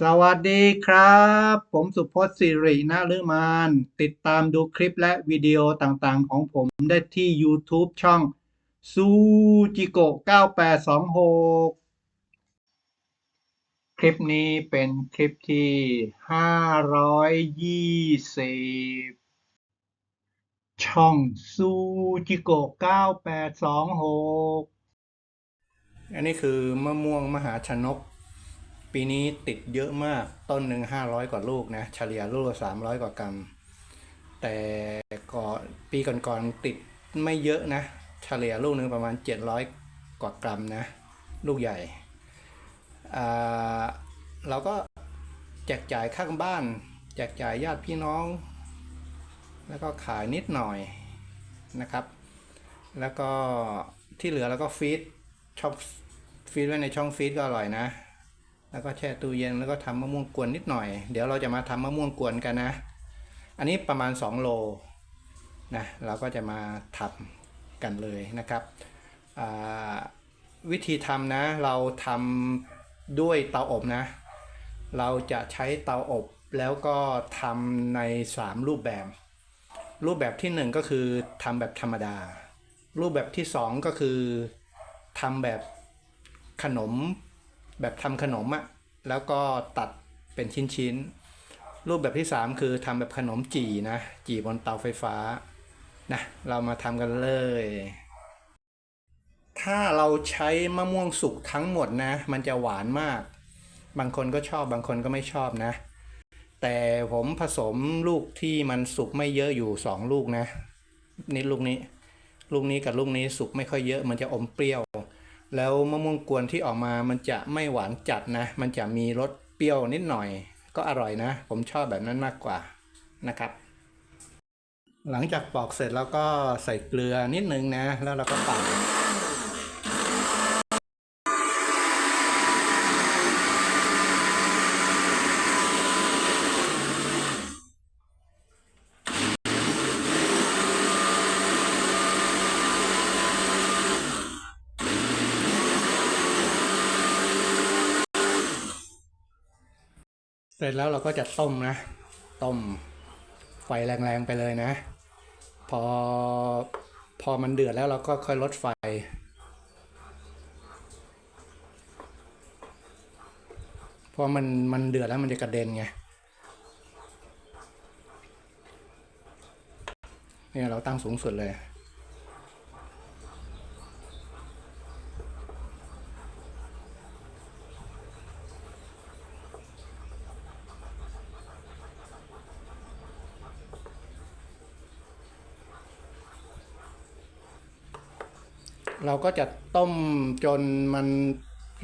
สวัสดีครับ ผมสุพจน์สิรินะฤมาน ติดตามดูคลิปและวิดีโอต่างๆ ของผมได้ที่ YouTube ช่องซูจิโกะ9826 คลิปนี้เป็นคลิปที่ 520 ช่องซูจิโกะ9826 อันนี้คือมะม่วงมหาชนก ปีนี้ติดเยอะมากต้นหนึ่งห้าร้อยกว่าลูกนะเฉลี่ยลูกสามร้อยกว่ากรัมแต่ก่อนปีก่อนๆติดไม่เยอะนะ เฉลี่ยลูกหนึ่งประมาณเจ็ดร้อยกว่ากรัมนะ ลูกใหญ่เราก็แจกจ่ายข้างบ้าน แจกจ่ายญาติพี่น้อง แล้วก็ขายนิดหน่อยนะครับ แล้วก็ที่เหลือเราก็ฟีดชองฟีดไว้ในช่องฟีดก็อร่อยนะ แล้วก็แช่ตู้เย็นแล้วก็ทำมะม่วงกวนนิดหน่อย เดี๋ยวเราจะมาทำมะม่วงกวนกันนะ อันนี้ประมาณ 2 โลนะเราก็จะมาทำกันเลยนะครับวิธีทำนะเราทำด้วยเตาอบนะ เราจะใช้เตาอบแล้วก็ทำใน 3 รูปแบบ รูปแบบที่ 1 ก็คือทำแบบธรรมดา รูปแบบที่ 2 ก็คือทำแบบขนม แบบทำขนมอะแล้วก็ตัดเป็นชิ้นๆ รูปแบบที่ 3 คือทำแบบขนมจี่นะ จี่บนเตาไฟฟ้านะเรามาทำกันเลย ถ้าเราใช้มะม่วงสุกทั้งหมดนะ มันจะหวานมาก บางคนก็ชอบบางคนก็ไม่ชอบนะ แต่ผมผสมลูกที่มันสุกไม่เยอะอยู่ 2 ลูกนะ นี่ลูกนี้ ลูกนี้กับลูกนี้สุกไม่ค่อยเยอะ มันจะอมเปรี้ยว แล้วมะม่วงกวนที่ออกมามันจะไม่หวานจัดนะ มันจะมีรสเปรี้ยวนิดหน่อย ก็อร่อยนะ ผมชอบแบบนั้นมากกว่านะครับ หลังจากปอกเสร็จแล้วก็ใส่เกลือนิดนึงนะ แล้วเราก็ปั่น เสร็จแล้วเราก็จะต้มนะ ต้มไฟแรงๆไปเลยนะ พอพอมันเดือดแล้วเราก็ค่อยลดไฟ พอมันมันเดือดแล้วมันจะกระเด็นไงเนี่ยเราตั้งสูงสุดเลย ก็จะต้มจนมัน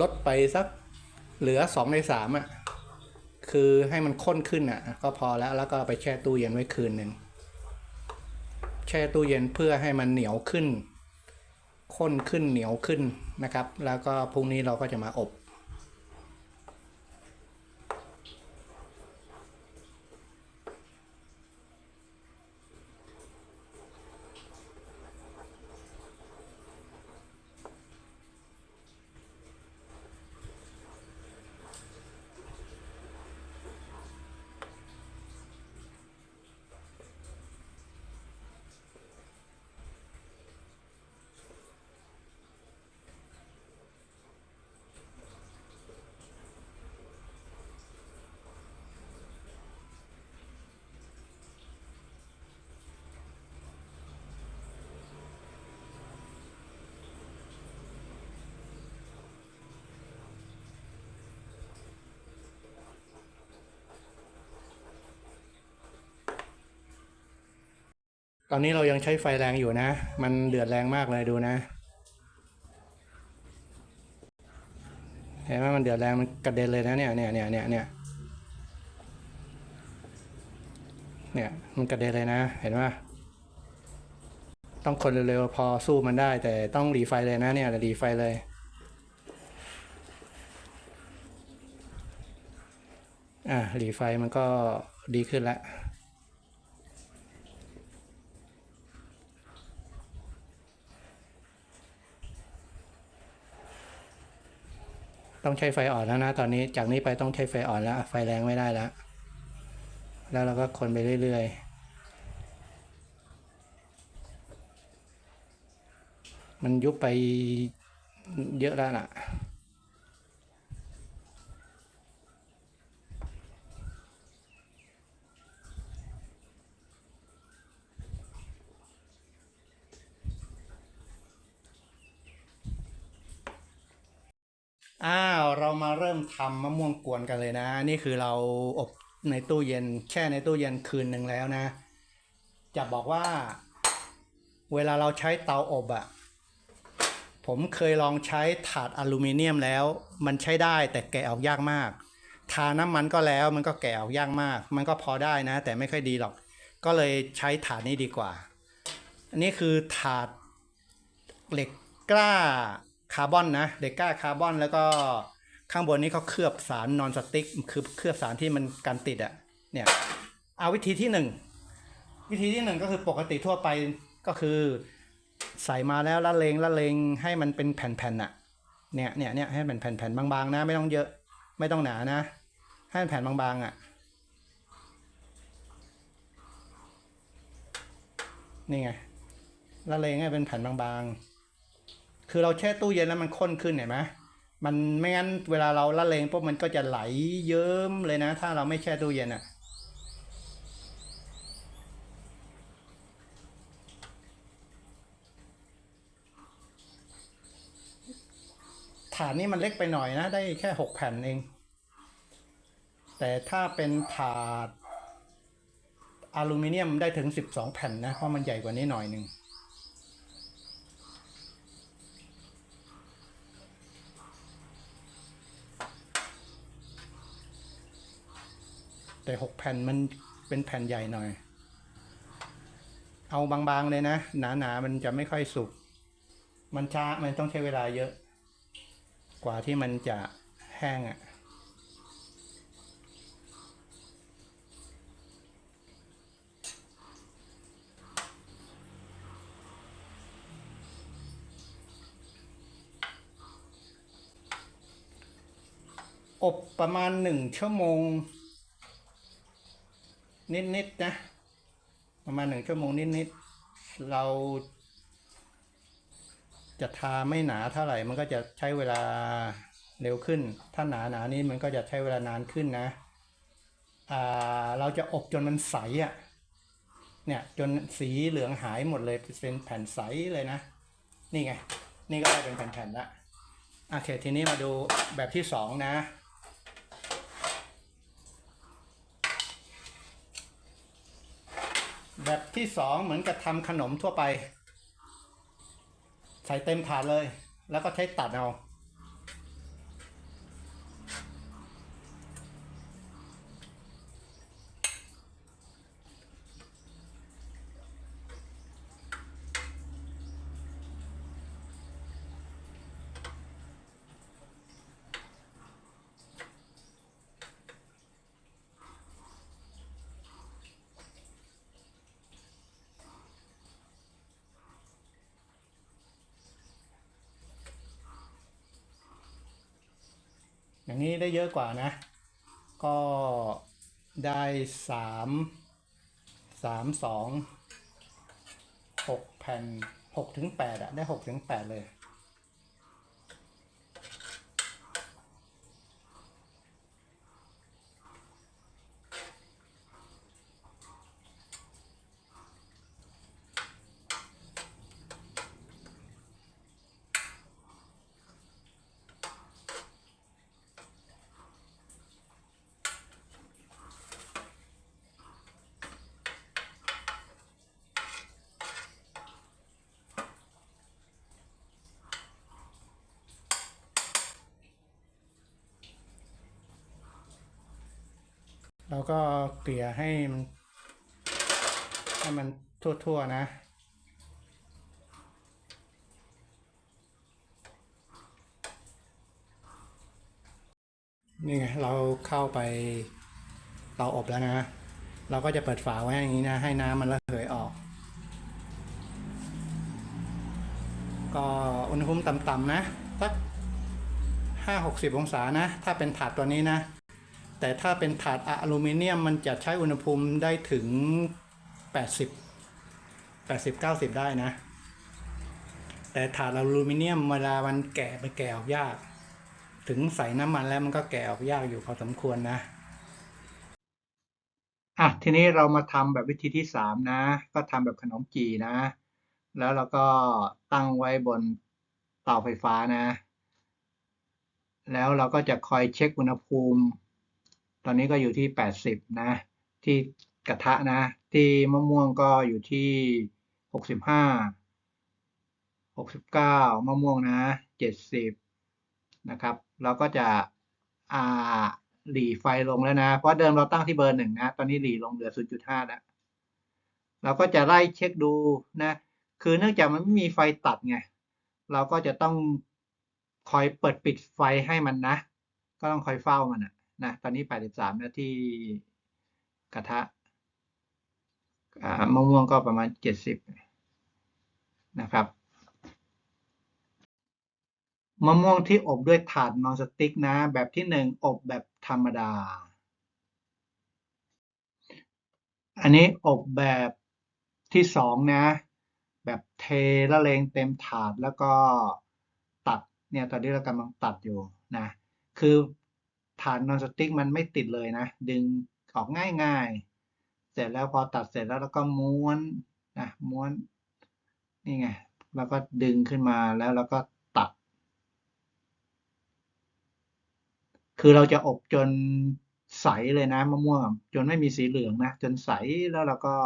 ลดไปสักเหลือสองในสามอะ คือให้มันข้นขึ้นอะ ก็พอแล้วแล้วก็ไปแช่ตู้เย็นไว้คืนหนึ่งแช่ตู้เย็นเพื่อให้มันเหนียวขึ้นข้นขึ้นเหนียวขึ้นนะครับ แล้วก็พรุ่งนี้เราก็จะมาอบ ตอนนี้เรายังใช้ไฟแรงอยู่นะ มันเดือดแรงมากเลยดูนะ เห็นไหมมันเดือดแรงมันกระเด็นเลยนะเนี่ยเนี่ยเนี่ยเนี่ยเนี่ยเนี่ยมันกระเด็นเลยนะ เห็นไหมต้องคนเร็วๆพอสู้มันได้ แต่ต้องรีไฟเลยนะเนี่ยรีไฟเลยอะรีไฟมันก็ดีขึ้นแล้ว ต้องใช้ไฟอ่อนแล้วนะ ตอนนี้จากนี้ไปต้องใช้ไฟอ่อนแล้ว ไฟแรงไม่ได้แล้ว แล้วเราก็คนไปเรื่อยๆ มันยุบไปเยอะแล้วน่ะ อ้าวเรามาเริ่มทำมะม่วงกวนกันเลยนะ นี่คือเราอบในตู้เย็นแช่ในตู้เย็นคืนหนึ่งแล้วนะ จะบอกว่า เวลาเราใช้เตาอบอะ่ะผมเคยลองใช้ถาดอลูมิเนียมแล้ว มันใช้ได้แต่แกะออกยากมากทาน้ำมันก็แล้วมันก็แกะออกยากมาก มันก็พอได้นะ แต่ไม่ค่อยดีหรอก ก็เลยใช้ถาดนี้ดีกว่า อันนี้คือถาดเหล็กกล้า คาร์บอนนะเหล็กกล้าคาร์บอนแล้วก็ข้างบนนี้เขาเคลือบสารนอนสติ๊กคือเคลือบสารที่มันกันติดอะเนี่ยเอาวิธีที่หนึ่งวิธีที่หนึ่งก็คือปกติทั่วไปก็คือใส่มาแล้วละเลงละเลงให้มันเป็นแผ่นๆอะเนี่ยเนี่ยเนี่ยให้มันแผ่นๆบางๆ นะไม่ต้องเยอะไม่ต้องหนานะ ให้มันแผ่นบางๆอะนี่ไงละเลงให้เป็นแผ่นบางๆ คือเราแช่ตู้เย็นแล้วมันข้นขึ้นเห็นไหมมันไม่งั้นเวลาเราละเลงปุ๊บมันก็จะไหลเยิ้มเลยนะ ถ้าเราไม่แช่ตู้เย็นอะ่ะฐานนี้มันเล็กไปหน่อยนะ ได้แค่หกแผ่นเอง แต่ถ้าเป็นถาดอลูมิเนียมได้ถึงสิบสองแผ่นนะ เพราะมันใหญ่กว่านี้หน่อยหนึ่ง แต่หกแผ่นมันเป็นแผ่นใหญ่หน่อย เอาบางๆเลยนะ หนาๆมันจะไม่ค่อยสุก มันช้ามันต้องใช้เวลาเยอะ กว่าที่มันจะแห้งอะ่ะอบประมาณหนึ่งชั่วโมง นิดๆนะประมาณหนึ่งชั่วโมงนิดๆเราจะทาไม่หนาเท่าไหร่ มันก็จะใช้เวลาเร็วขึ้น ถ้าหนาหนานี้มันก็จะใช้เวลานานขึ้นนะอ่าเราจะอบจนมันใสอะ่ะเนี่ยจนสีเหลืองหายหมดเลยเป็นแผ่นใสเลยนะ นี่ไง นี่ก็ได้เป็นแผ่นๆละโอเคทีนี้มาดูแบบที่สองนะ แบบที่สองเหมือนกับทำขนมทั่วไป ใส่เต็มถาดเลย แล้วก็ใช้ตัดเอา นี้ได้เยอะกว่านะ ก็ได้สามสามสองหกแผ่นหกถึงแปดอะได้หกถึงแปดเลย เราก็เกลี่ยให้มันให้มันทั่วๆนะนี่ไงเราเข้าไปเตาอบแล้วนะ เราก็จะเปิดฝาไว้อย่างนี้นะ ให้น้ำมันระเหยออก ก็อุณหภูมิต่ำๆนะสักห้าหกสิบองศานะ ถ้าเป็นถาดตัวนี้นะ แต่ถ้าเป็นถาดอะลูมิเนียมมันจะใช้อุณหภูมิได้ถึง 80 80 90 ได้นะ แต่ถาดอะลูมิเนียมเวลามันแก่ไปแก่ออกยาก ถึงใส่น้ำมันแล้วมันก็แก่ออกยากอยู่พอสมควรนะอะทีนี้เรามาทำแบบวิธีที่สามนะ ก็ทำแบบขนมจีนะ แล้วเราก็ตั้งไว้บนเตาไฟฟ้านะ แล้วเราก็จะคอยเช็คอุณหภูมิ ตอนนี้ก็อยู่ที่ 80 นะ ที่กระทะนะ ที่มะม่วงก็อยู่ที่ 65 69 มะม่วงนะ 70 นะครับ เราก็จะอ่าหลีไฟลงแล้วนะ เพราะเดิมเราตั้งที่เบอร์หนึ่งนะ ตอนนี้หลีลงเหลือ 0.5 แล้ว เราก็จะไล่เช็คดูนะ คือเนื่องจากมันไม่มีไฟตัดไง เราก็จะต้องคอยเปิดปิดไฟให้มันนะ ก็ต้องคอยเฝ้ามันนะ นะตอนนี้ 83นะที่กระทะมะม่วงก็ประมาณ 70 นะครับมะม่วงที่อบด้วยถาดนอนสติ๊กนะ แบบที่หนึ่งอบแบบธรรมดา อันนี้อบแบบที่สองนะ แบบเทละเลงเต็มถาดแล้วก็ตัดเนี่ยตอนนี้เรากำลังตัดอยู่นะ คือ ถาดนอนสติ๊กมันไม่ติดเลยนะ ดึงออกง่ายๆ เสร็จแล้วพอตัดเสร็จแล้วเราก็ม้วนนะม้วนนี่ไงแล้วก็ดึงขึ้นมาแล้วเราก็ตัด คือเราจะอบจนใสเลยนะมะม่วงจนไม่มีสีเหลืองนะ จนใสแล้วเราก็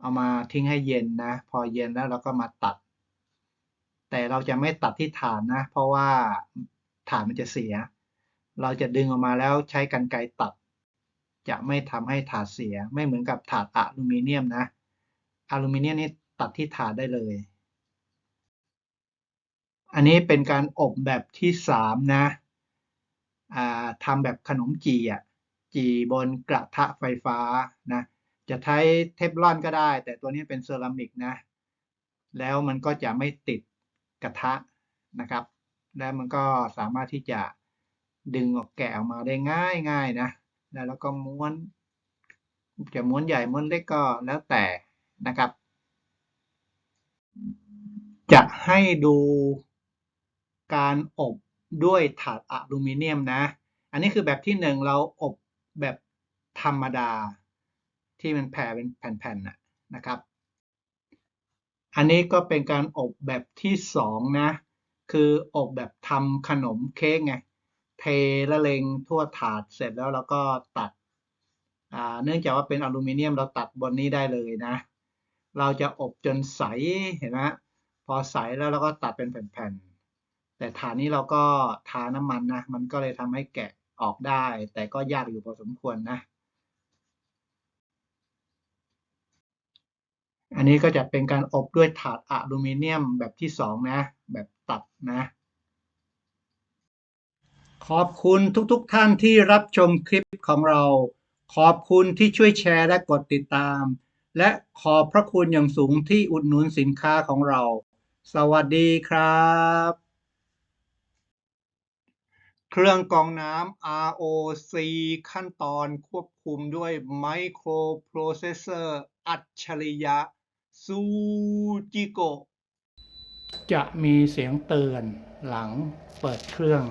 เอามาทิ้งให้เย็นนะ พอเย็นแล้วเราก็มาตัด แต่เราจะไม่ตัดที่ฐานนะ เพราะว่าฐานมันจะเสีย เราจะดึงออกมาแล้วใช้กรรไกรตัด จะไม่ทำให้ถาดเสีย ไม่เหมือนกับถาดอะลูมิเนียมนะ อลูมิเนียมนี่ตัดที่ถาดได้เลย อันนี้เป็นการอบแบบที่สามนะอ่าทำแบบขนมจีอะจีบนกระทะไฟฟ้านะ จะใช้เทฟลอนก็ได้ แต่ตัวนี้เป็นเซรามิกนะ แล้วมันก็จะไม่ติดกระทะนะครับ แล้วมันก็สามารถที่จะ ดึงออกแกะออกมาได้ง่ายง่ายนะแล้วก็ม้วน จะม้วนใหญ่ม้วนเล็กก็แล้วแต่นะครับ จะให้ดูการอบด้วยถาดอะลูมิเนียมนะ อันนี้คือแบบที่หนึ่งเราอบแบบธรรมดา ที่มันแผ่เป็นแผ่นๆนะนะครับ อันนี้ก็เป็นการอบแบบที่สองนะ คืออบแบบทำขนมเค้กไง เทละเลงทั่วถาดเสร็จแล้วเราก็ตัดเนื่องจากว่าเป็นอลูมิเนียมเราตัดบนนี้ได้เลยนะ เราจะอบจนใสเห็นไหมพอใสแล้วเราก็ตัดเป็นแผ่นๆ แต่ฐานนี้เราก็ทาน้ำมันนะ มันก็เลยทำให้แกะออกได้ แต่ก็ยากอยู่พอสมควรนะ อันนี้ก็จะเป็นการอบด้วยถาดอลูมิเนียมแบบที่สองนะ แบบตัดนะ ขอบคุณทุกๆทท่านที่รับชมคลิปของเรา ขอบคุณที่ช่วยแชร์และกดติดตาม และขอบพระคุณอย่างสูงที่อุดหนุนสินค้าของเรา สวัสดีครับ เครื่องกรองน้ำ ROC ขั้นตอนควบคุมด้วยไมโครโปรเซสเซอร์อัจฉริยะซูจิโกจะมีเสียงเตือนหลังเปิดเครื่อง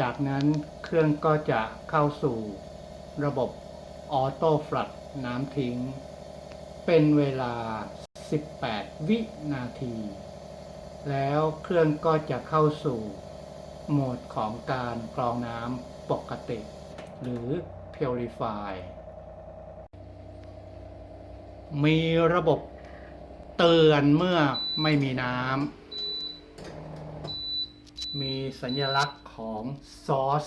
จากนั้นเครื่องก็จะเข้าสู่ระบบออโต้ฟลัดน้ำทิ้ง เป็นเวลา 18 วินาที แล้วเครื่องก็จะเข้าสู่โหมดของการกรองน้ำปกติ หรือ Purify มีระบบเตือนเมื่อไม่มีน้ำ มีสัญลักษณ์ ของซอส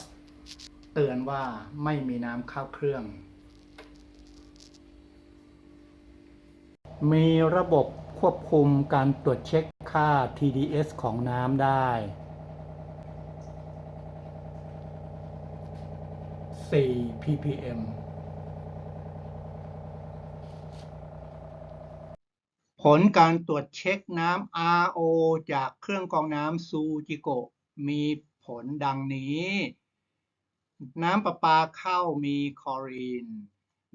เตือนว่าไม่มีน้ำเข้าเครื่อง มีระบบควบคุมการตรวจเช็คค่า TDS ของน้ำได้ 4 ppm ผลการตรวจเช็คน้ำ RO จากเครื่องกรองน้ำซูจิโกะมี ผลดังนี้ น้ำประปาเข้ามีคลอรีน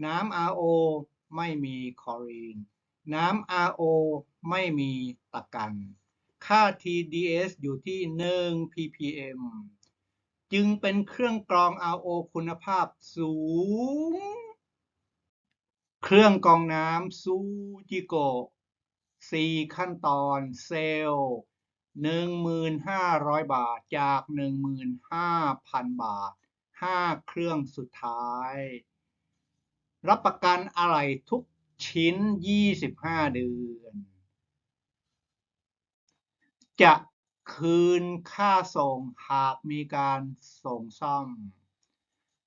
น้ำ RO ไม่มีคลอรีน น้ำ RO ไม่มีตะกัน ค่า TDS อยู่ที่ 1 ppm จึงเป็นเครื่องกรอง RO คุณภาพสูง เครื่องกรองน้ำซูจิโก4ขั้นตอนเซลล์ 1,500บาทจาก15,000บาท5เครื่องสุดท้าย รับประกันอะไรทุกชิ้น25เดือน จะคืนค่าส่งหากมีการส่งซ่อม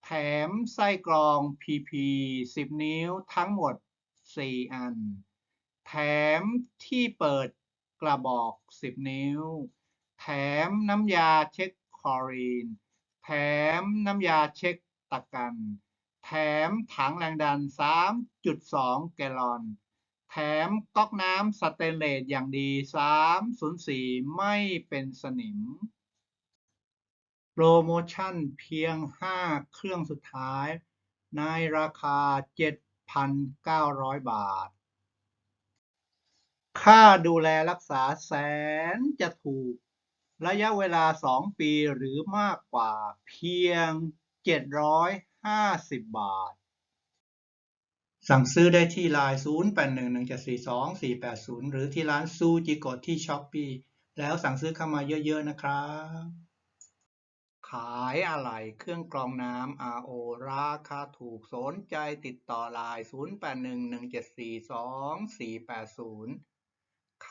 แถมไส้กรอง PP 10 นิ้วทั้งหมด 4 อัน แถมที่เปิด กระบอก 10 นิ้ว แถมน้ำยาเช็คคลอรีน แถมน้ำยาเช็คตะกัน แถมถังแรงดัน 3.2 แกลลอน แถมก๊อกน้ำสเตนเลสอย่างดี 304 ไม่เป็นสนิม โปรโมชั่นเพียง 5 เครื่องสุดท้าย ในราคา 7,900 บาท ค่าดูแลรักษาแสนจะถูก ระยะเวลา 2 ปีหรือมากกว่าเพียง 750 บาท สั่งซื้อได้ที่ไลน์0811742480 หรือที่ร้านซูจิโกะที่ช้อปปีแล้วสั่งซื้อเข้ามาเยอะ ๆ นะครับ ขายอะไหล่เครื่องกรองน้ำ RO ราคาถูกสนใจติดต่อไลน์0811742480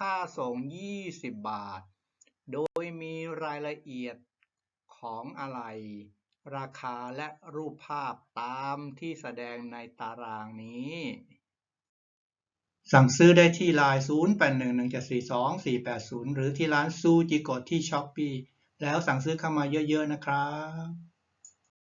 ค่าส่ง 20 บาท โดยมีรายละเอียดของอะไหล่ราคาและรูปภาพตามที่แสดงในตารางนี้ สั่งซื้อได้ที่ไลน์0811742480 หรือที่ร้านซูจิโกะที่ช้อปปีแล้วสั่งซื้อเข้ามาเยอะๆนะครับ